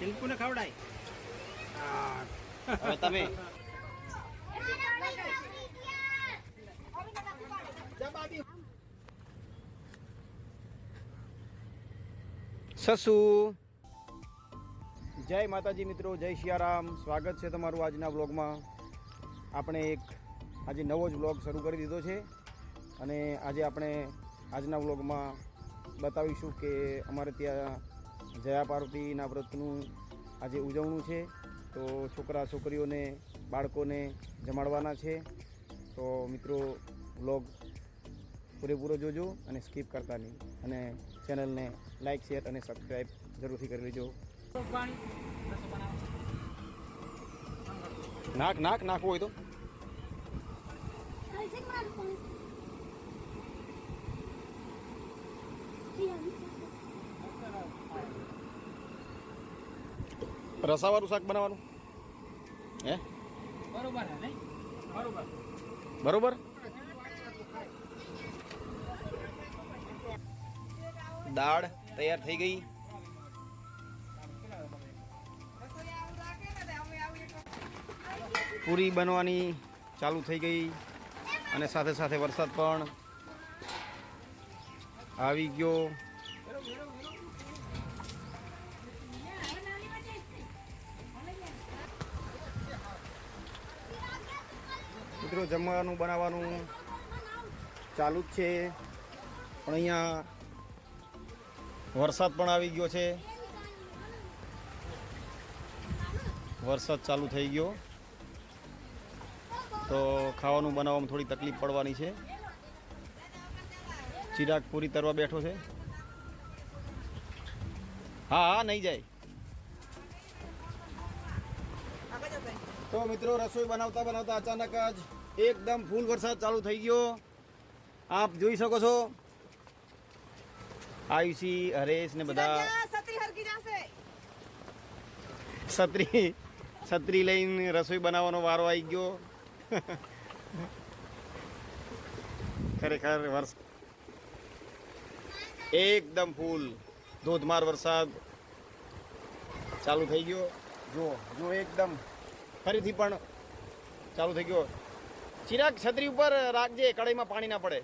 શિલ્પુને ખવડાય. હવે તમે. સસુ. જય માતાજી મિત્રો જય સિયારામ સ્વાગત છે તમારું આજના બ્લોગમાં આપણે એક આજે નવો જ બ્લોગ શરૂ કરી દીધો છે અને આજે આપણે આજના બ્લોગમાં બતાવીશું કે અમારે ત્યાં જયા પાર્વતીના વ્રતનું આજે ઉજવણું છે. તો છોકરા છોકરીઓને, બાળકોને જમાડવાના છે. તો મિત્રો બ્લોગ પૂરેપૂરો જોજો અને સ્કીપ કરતા નહીં. અને ચેનલને લાઇક શેર અને સબસ્ક્રાઈબ જરૂરથી કરી લેજો. નાક નાક નાખવું હોય તો. રસાવાળું શાક બનાવવાનું? હે? બરોબર બરોબર. બરોબર? દાળ તૈયાર થઈ ગઈ. પૂરી બનવાની ચાલુ થઈ ગઈ અને સાથે સાથે વરસાદ પણ આવી ગયો. મિત્રો જમવાનું, બનાવવાનું ચાલુ જ છે. પણ અહીંયા વરસાદ પણ આવી ગયો છે. વરસાદ ચાલુ થઈ ગયો. તો ખાવાનું બનાવવામાં થોડી તકલીફ પડવાની છે. ચિરાગ પૂરી તરવા બેઠો છે. હા હા, નહીં જાય. તો મિત્રો રસોઈ બનાવતા બનાવતા અચાનક જ એકદમ ફૂલ વરસાદ ચાલુ થઈ ગયો. આપ જોઈ શકો છો. આયુષી હરેશ ને બધા છત્રી છત્રી લઈને રસોઈ બનાવવાનો વારો આવી ગયો. ખરેખર વર્ષ એકદમ ફૂલ ધોધમાર વરસાદ ચાલુ થઈ ગયો. જો જો એકદમ ફરીથી પણ ચાલુ થઈ ગયો. ચિરાગ છત્રી ઉપર રાખજે કડાઈમાં પાણી ના પડે.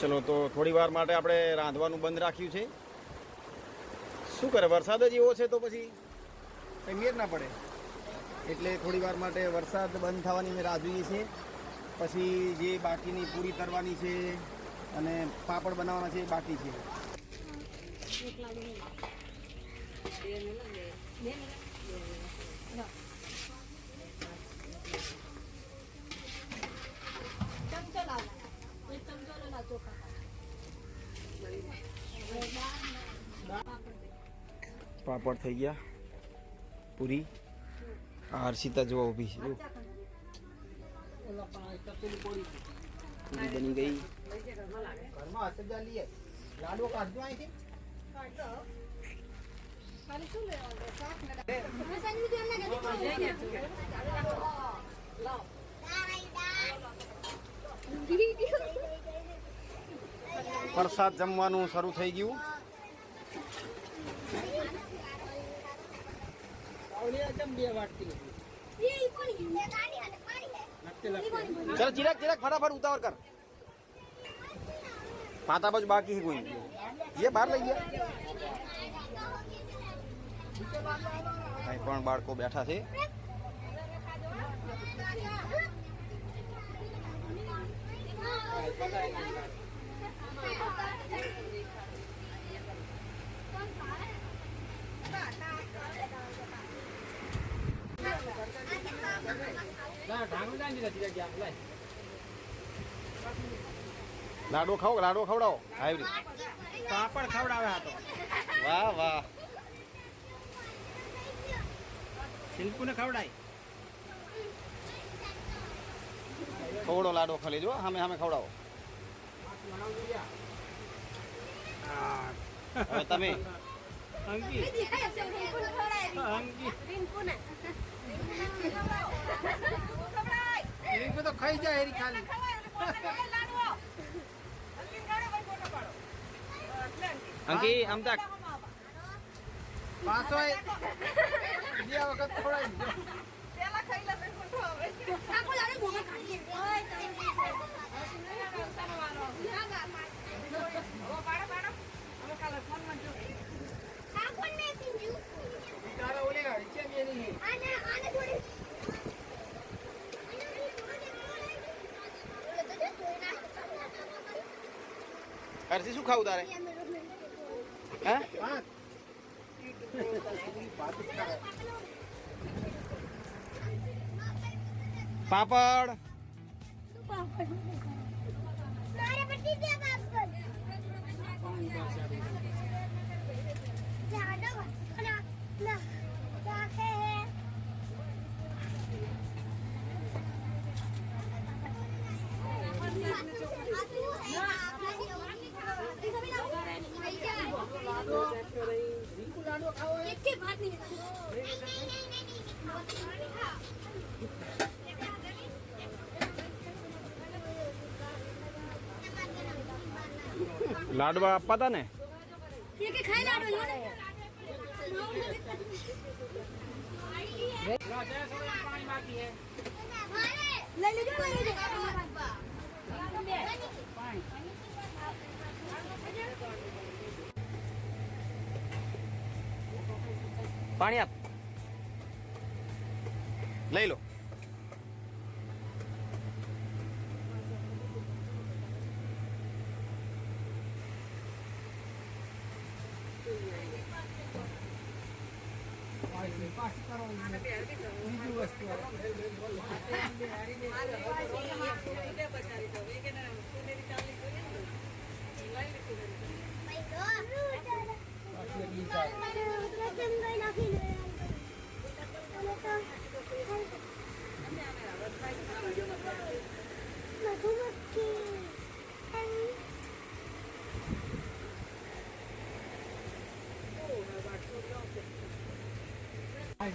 ચલો તો થોડી વાર માટે આપણે રાંધવાનું બંધ રાખ્યું છે. શું કરે વરસાદ જ એવો છે તો પછી? કંઈ મેર ના પડે. એટલે થોડી વાર માટે વરસાદ બંધ થવાની અમે રાહ જોઈએ છીએ. પછી જે બાકીની પૂરી કરવાની છે અને પાપડ બનાવવાના છે એ બાકી છે. પાપડ થઈ ગયા. પૂરી. આ હર્ષિતા જોવા ઊભી છે. પૂરી બની ગઈ. લાડવો કાઢજો અહીંથી ખાલી શું લેવાનું શાક ને લાવ પ્રસાદ જમવાનું શરૂ થઈ ગયું. ચાલો, ચિરાગ ચિરાગ, ફટાફટ ઉતાવળ કર. પાતા બાજુ બાકી કોઈ. એ બહાર લઈ ગયા અહીં પણ બાળકો બેઠા છે. લાડો ખાવ લાડો ખવડાવો? આવી પાપડ ખવડાવે તો. વાહ વાહ. શિલ્પુને ખવડાય. ખવડો લાડો ખાલી જો સામે સામે ખવડાવો. હવે તમે. અંકી તો ખાઈ જાય એરી ખાલી. અંકી આમ તાક પાછો વખત ખવડાવી કાકુ શું ખાવું તારે? હે पापड. लाडवा पता ने? पानी आप। લઈ લો ચાલે.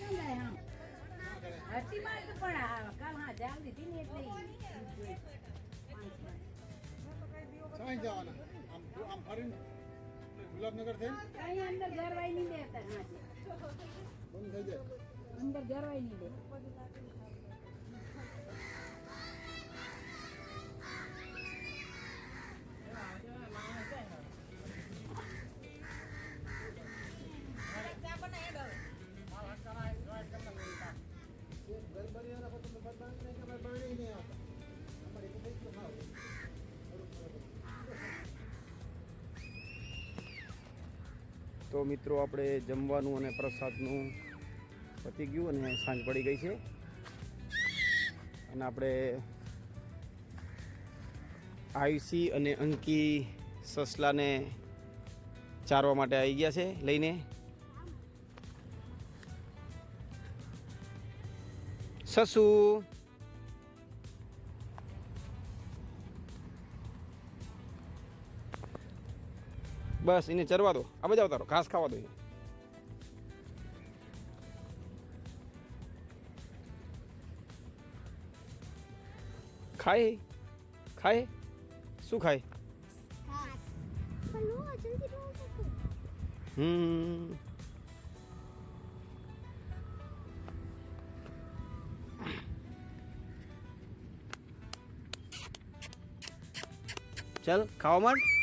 લે બાબીનો પાડવું બાબી બીરા બાબીની નામ મળ્યું આમ તાકો સાંઈ જવાના આમ આમ ફરીને ગુલાબનગર થઈને કઈ અંદર ગરવાઈ નહીં હા અંદર ગરવાઈ નહીં દે તો મિત્રો, આપણે જમવાનું અને પ્રસાદનું પતી ગયું અને સાંજ પડી ગઈ છે. અને આપણે આયુષી અને અંકી સસલાને ચારવા માટે આવી ગયા છે લઈને. સસુ! બસ, એને ચરવા દો. આ બધા ઉતારો. ઘાસ ખાવા દો. ખાય ખાય શું ખાય? હમ. ચાલ, ખાવા માંડ.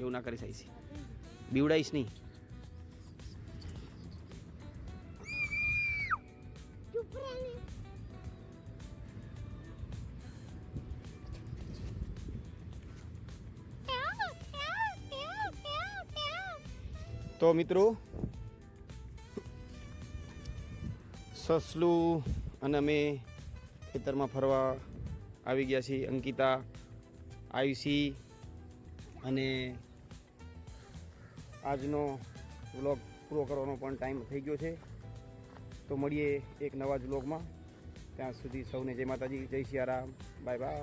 એવું ના કરી શકીશ. બીવડાઈશ નહીં. તો મિત્રો, સસલું અને અમે ખેતરમાં ફરવા આવી ગયા છીએ અંકિતા, આયુષી અને આજનો વ્લોગ પૂરો કરવાનો પણ ટાઈમ થઈ ગયો છે. તો મળીએ એક નવા જ વ્લોગમાં. ત્યાં સુધી સૌને જય માતાજી, જય સિયારામ. Bye bye